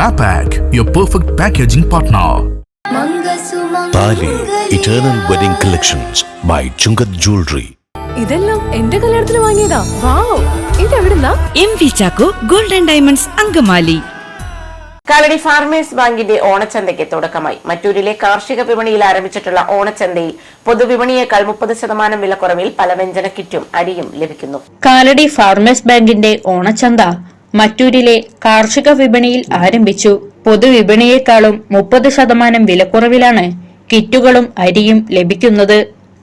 Mapac, your perfect packaging partner. Thali eternal wedding collections by Chungath jewellery ഇതെല്ലാം എന്റെ കല്യാണത്തിന് വാങ്ങിയതാ. Wow. ഇതെവിടുന്നാ M V Chacko golden diamonds Angamaly. Kalady farmers ബാങ്കിന്റെ ഓണച്ചന്തയ്ക്ക് തുടക്കമായി. മറ്റൂരിലെ കാർഷിക വിപണിയിൽ ആരംഭിച്ചിട്ടുള്ള ഓണച്ചന്തയിൽ പൊതുവിപണിയേക്കാൾ മുപ്പത് ശതമാനം വിലക്കുറവിൽ പലവ്യഞ്ജന കിറ്റും അരിയും ലഭിക്കുന്നു. കാലടി ഫാർമേഴ്സ് ബാങ്കിന്റെ ഓണച്ചന്ത മറ്റൂരിലെ കാർഷിക വിപണിയിൽ ആരംഭിച്ചു. പൊതുവിപണിയേക്കാളും മുപ്പത് ശതമാനം വിലക്കുറവിലാണ് കിറ്റുകളും അരിയും ലഭിക്കുന്നത്.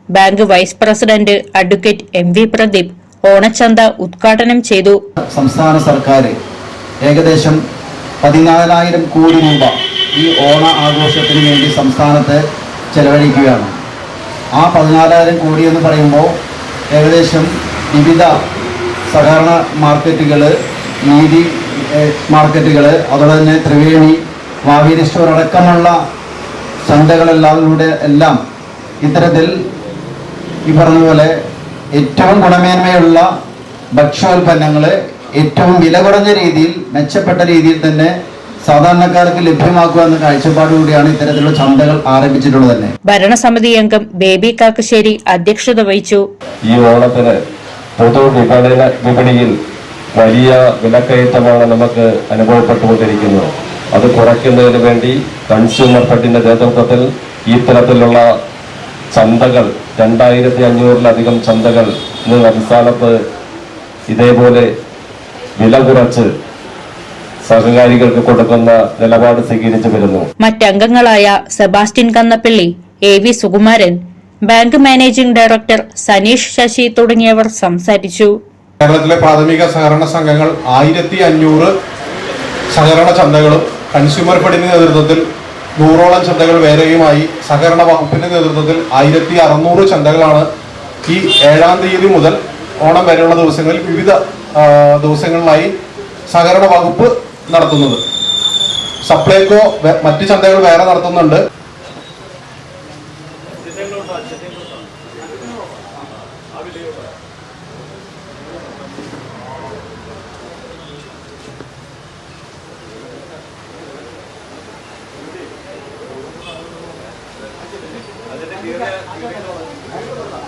Bank vice president advocate M V Pradeep ഓണച്ചന്ത ഉദ്ഘാടനം ചെയ്തു. സംസ്ഥാന സർക്കാർ ഏകദേശം പതിനാലായിരം കോടി രൂപ ഈ ഓണ ആഘോഷത്തിന് വേണ്ടി സംസ്ഥാനത്ത് ചെലവഴിക്കുകയാണ്. ആ പതിനാലായിരം കോടി എന്ന് പറയുമ്പോൾ ഏകദേശം വിവിധ സഹകരണ മാർക്കറ്റുകൾ നീതി മാർക്കറ്റുകൾ അതുപോലെ തന്നെ ത്രിവേണി മാവേലി സ്റ്റോർ അടക്കമുള്ള ചന്തകളെല്ലാവരുടെ എല്ലാം ഇത്തരത്തിൽ ഈ പറഞ്ഞതുപോലെ ഏറ്റവും ഗുണമേന്മയുള്ള ഭക്ഷ്യോൽപ്പന്നങ്ങൾ ഏറ്റവും വില കുറഞ്ഞ രീതിയിൽ മെച്ചപ്പെട്ട രീതിയിൽ തന്നെ സാധാരണക്കാർക്ക് ലഭ്യമാക്കുക എന്ന കാഴ്ചപ്പാടുകൂടിയാണ് ഇത്തരത്തിലുള്ള ചന്തകൾ ആരംഭിച്ചിട്ടുള്ളത് തന്നെ. ഭരണസമിതി അംഗം ബേബി കാക്കശ്ശേരി അധ്യക്ഷത വഹിച്ചു. ഈ ഓണത്തിന് പൊതു വിപണിയിൽ വലിയ വിലക്കയറ്റമാണ് നമുക്ക് അനുഭവപ്പെട്ടുകൊണ്ടിരിക്കുന്നത്. അത് കുറയ്ക്കുന്നതിന് വേണ്ടി കൺസ്യൂമർ ഫെഡിന്റെ നേതൃത്വത്തിൽ ഇത്തരത്തിലുള്ള ചന്തകൾ രണ്ടായിരത്തി അഞ്ഞൂറിലധികം ചന്തകൾ ഇന്ന് സംസ്ഥാനത്ത് ഇതേപോലെ വില കുറച്ച് സഹകാരികൾക്ക് കൊടുക്കുന്ന നിലപാട് സ്വീകരിച്ചു വരുന്നു. മറ്റംഗങ്ങളായ Sebastian Kannappally A V Sukumaran bank managing director Saneesh Sasi തുടങ്ങിയവർ സംസാരിച്ചു. കേരളത്തിലെ പ്രാഥമിക സഹകരണ സംഘങ്ങൾ ആയിരത്തി അഞ്ഞൂറ് സഹകരണ ചന്തകളും കൺസ്യൂമർ ഫെഡിന്റെ നേതൃത്വത്തിൽ നൂറോളം ചന്തകൾ വേറെയുമായി സഹകരണ വകുപ്പിന്റെ നേതൃത്വത്തിൽ ആയിരത്തി അറുന്നൂറ് ചന്തകളാണ് ഈ ഏഴാം തീയതി മുതൽ ഓണം വരെയുള്ള ദിവസങ്ങളിൽ വിവിധ ദിവസങ്ങളിലായി സഹകരണ വകുപ്പ് നടത്തുന്നത് സപ്ലൈകോ മറ്റ് ചന്തകൾ വേറെ നടത്തുന്നുണ്ട് അവിടെ ありがとうございます。